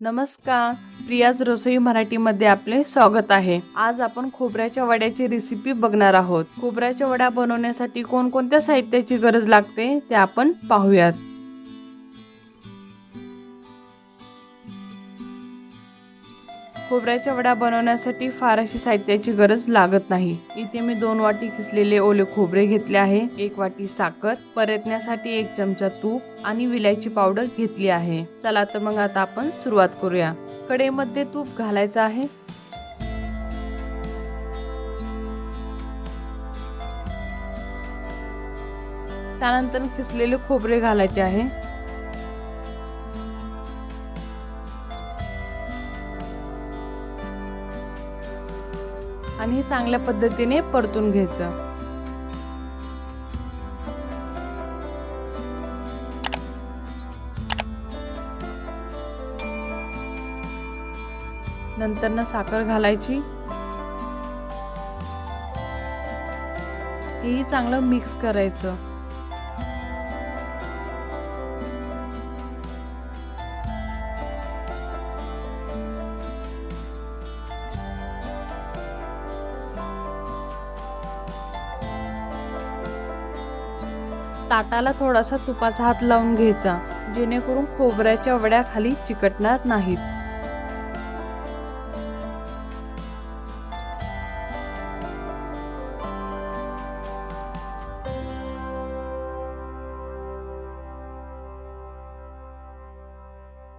नमस्कार. प्रियाज रसोई मराठीमध्ये आपले स्वागत आहे. आज आपण खोबऱ्याच्या वड्याची रेसिपी बघणार आहोत. खोबऱ्याच्या वड्या बनवण्यासाठी कोणकोणत्या साहित्याची गरज लागते ते आपण पाहूयात. खोबऱ्याच्या वड्या बनवण्यासाठी फार अशी साहित्याची गरज लागत नाही. इथे मी दोन वाटी किसलेले ओले खोबरे घेतले आहे एक वाटी साखर परतण्यासाठी एक चमचा तूप आणि विलायची पावडर घेतली आहे. चला तर मग आता आपण सुरुवात करूया. कडेमध्ये तूप घालायचं आहे. त्यानंतर किसलेले खोबरे घालायचे आहे. आणि हे चांगल्या पद्धतीने परतून घ्यायचं. नंतर ना साखर घालायची. हेही चांगलं मिक्स करायचं. ताटाला थोडासा तुपाचा हात लावून घ्यायचा जेणेकरून खोबऱ्याच्या वड्या खाली चिकटणार नाहीत.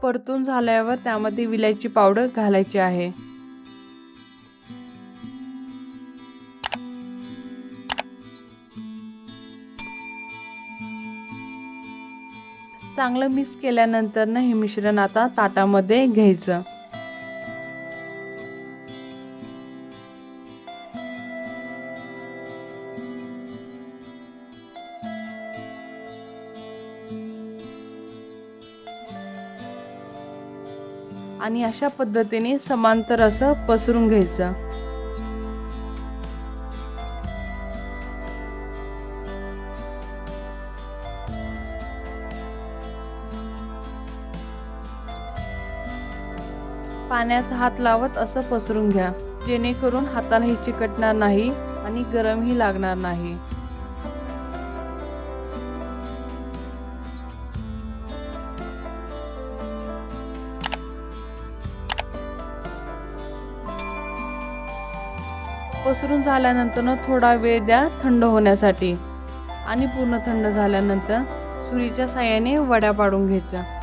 परतून झाल्यावर त्यामध्ये विलायची पावडर घालायची आहे. चांगलं मिक्स केल्यानंतर ना हे मिश्रण आता ताटामध्ये घ्यायचं. आणि अशा पद्धतीने समांतर असं पसरून घ्यायचं. पाण्याचा हात लावत असं पसरून घ्या. जेणेकरून हातालाही चिकटणार नाही आणि गरमही लागणार नाही. पसरून झाल्यानंतर थोडा वेळ द्या थंड होण्यासाठी. आणि पूर्ण थंड झाल्यानंतर सुरीच्या साह्याने वड्या पाडून घ्यायच्या.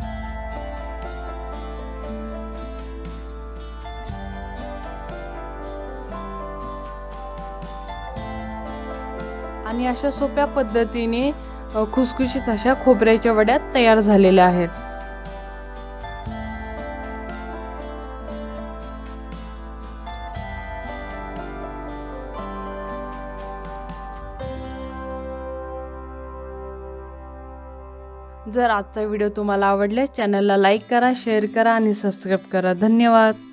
आणि अशा सोप्या पद्धतीने खुसखुशीत अशा खोबऱ्याच्या वड्या तयार झालेल्या आहेत. जर आजचा व्हिडिओ तुम्हाला आवडल्यास चॅनलला लाईक करा शेअर करा आणि सबस्क्राईब करा. धन्यवाद.